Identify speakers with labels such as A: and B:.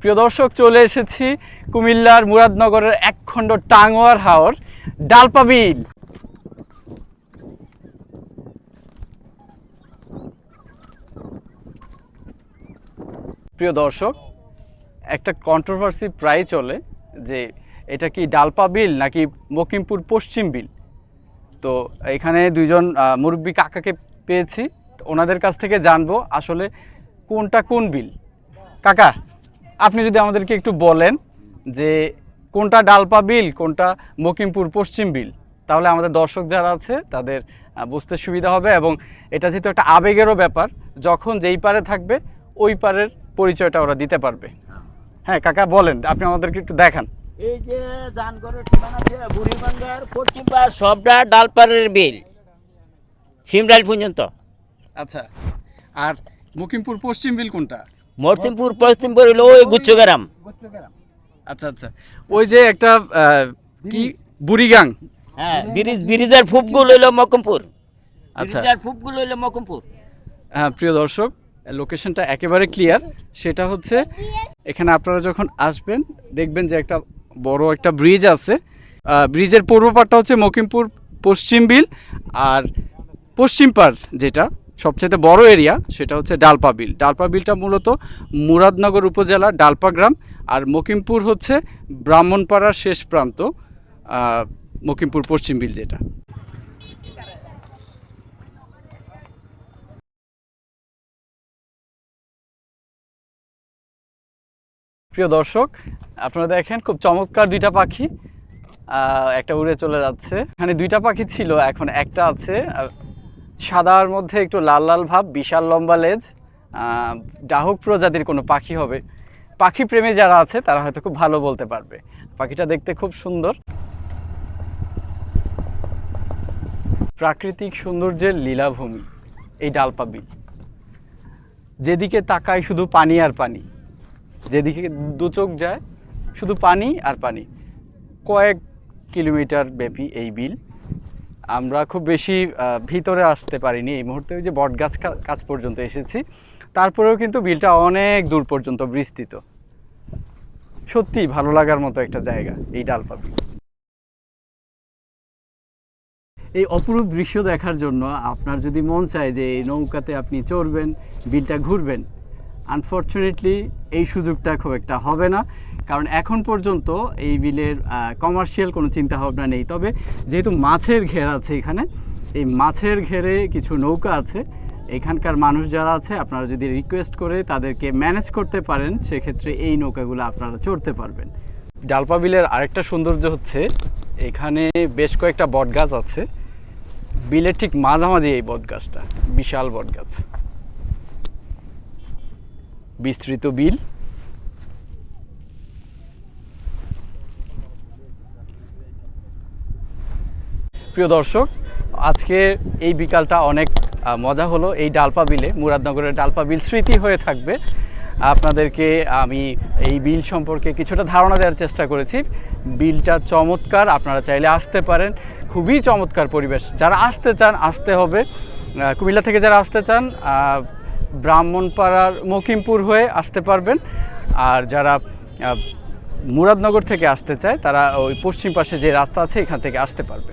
A: প্রিয় দর্শক চলে এসেছি কুমিল্লার মুরাদনগরের একখণ্ড টাঙ্গুয়ার হাওর ডালপা বিল। প্রিয় দর্শক একটা কন্ট্রোভার্সি প্রায় চলে যে এটা কি ডালপা বিল নাকি মকিমপুর পশ্চিম বিল? তো এখানে দুইজন আহ, মুরব্বী কাকাকে পেয়েছি। ওনাদের কাছ থেকে জানব আসলে কোনটা কোন বিল। কাকা, আপনি যদি আমাদেরকে একটু বলেন যে কোনটা ডালপা বিল, কোনটা মকিমপুর পশ্চিম বিল, তাহলে আমাদের দর্শক যারা আছে তাদের বুঝতে সুবিধা হবে এবং এটা যেহেতু একটা আবেগেরও ব্যাপার, যখন যেই পারে থাকবে, ওই পারের পরিচয়টা ওরা দিতে পারবে। হ্যাঁ কাকা বলেন, আপনি আমাদেরকে একটু দেখান।
B: এই যে জানগরের সীমানা আছে, বুড়িগঙ্গার সবটা ডালপাড়ের বিল সিমরাইল পর্যন্ত।
A: আচ্ছা। আর মকিমপুর পশ্চিম বিল কোনটা?
B: মরসিমপুর পশ্চিমপুর হলো ওই গুচ্ছগ্রাম।
A: আচ্ছা আচ্ছা। ওই যে একটা কি? বুড়িগাং।
B: হ্যাঁ ব্রিজ ব্রিজের ফুপগুলো হইল মকমপুর।
A: আচ্ছা।
B: ব্রিজের ফুপগুলো হইল মকমপুর।
A: হ্যাঁ প্রিয় দর্শক লোকেশনটা একেবারে ক্লিয়ার সেটা হচ্ছে এখানে আপনারা যখন আসবেন দেখবেন যে একটা বড় একটা ব্রিজ আছে। ব্রিজের পূর্ব পাড়টা হচ্ছে মকিমপুর পশ্চিম বিল আর পশ্চিম পাড় যেটা। সবচেয়ে বড় এরিয়া সেটা হচ্ছে ডালপা বিল। ডালপা বিলটা মূলত মুরাদনগর উপজেলা ডালপা গ্রাম আর মকিমপুর হচ্ছে ব্রাহ্মণপাড়ার শেষ প্রান্ত মকিমপুর পশ্চিম বিল যেটা। প্রিয় দর্শক, আপনারা দেখেন খুব চমৎকার দুইটা পাখি একটা উড়ে চলে যাচ্ছে। এখানে দুইটা পাখি ছিল, এখন একটা আছে সাদার মধ্যে একটু লাল লাল ভাব, বিশাল লম্বা লেজ ডাহুক প্রজাতির কোনো পাখি হবে। পাখি প্রেমী যারা আছে, তারা হয়তো খুব ভালো বলতে পারবে। পাখিটা দেখতে খুব সুন্দর। প্রাকৃতিক সৌন্দর্যের লীলাভূমি, এই ডালপা বিল যেদিকে তাকায় শুধু পানি আর পানি। যেদিকে দু চোখ যায়, শুধু পানি আর পানি। কয়েক কিলোমিটার ব্যাপী এই বিল। আমরা খুব বেশি ভিতরে আসতে পারিনি। এই মুহূর্তে ওই যে বটগাছ কাছ পর্যন্ত এসেছি। তারপরেও কিন্তু বিলটা অনেক দূর পর্যন্ত বিস্তৃত। সত্যি ভালো লাগার মতো একটা জায়গা এই ডালপা বিল এই অপরূপ দৃশ্য দেখার জন্য আপনার যদি মন চায় যে এই নৌকাতে আপনি চড়বেন, বিলটা ঘুরবেন আনফর্চুনেটলি এই সুযোগটা খুব একটা হবে না। কারণ এখন পর্যন্ত এই বিলের কমার্শিয়াল কোনো চিন্তা ভাবনা নেই। তবে যেহেতু মাছের ঘের আছে এখানে, এই মাছের ঘেরে কিছু নৌকা আছে। এখানকার মানুষ যারা আছে, আপনারা যদি রিকোয়েস্ট করে তাদেরকে ম্যানেজ করতে পারেন, সেক্ষেত্রে এই নৌকাগুলো আপনারা চড়তে পারবেন। ডালপা বিলের আরেকটা সৌন্দর্য হচ্ছে, এখানে বেশ কয়েকটা বটগাছ আছে। বিলের ঠিক মাঝামাঝি এই বটগাছটা, বিশাল বটগাছ। বিস্তৃত বিল। প্রিয় দর্শক, আজকে এই বিকালটা অনেক মজা হলো। এই ডালপা বিলে, মুরাদনগরের ডালপা বিল স্মৃতি হয়ে থাকবে। আপনাদেরকে আমি এই বিল সম্পর্কে কিছুটা ধারণা দেওয়ার চেষ্টা করেছি। বিলটা চমৎকার, আপনারা চাইলে আসতে পারেন। খুবই চমৎকার পরিবেশ। যারা আসতে চান, আসতে হবে। কুমিল্লা থেকে যারা আসতে চান ব্রাহ্মণপাড়ার মকিমপুর হয়ে আসতে পারবেন। আর যারা মুরাদনগর থেকে আসতে চায়, তারা ওই পশ্চিম পাশে যে রাস্তা আছে, এখান থেকে আসতে পারবে।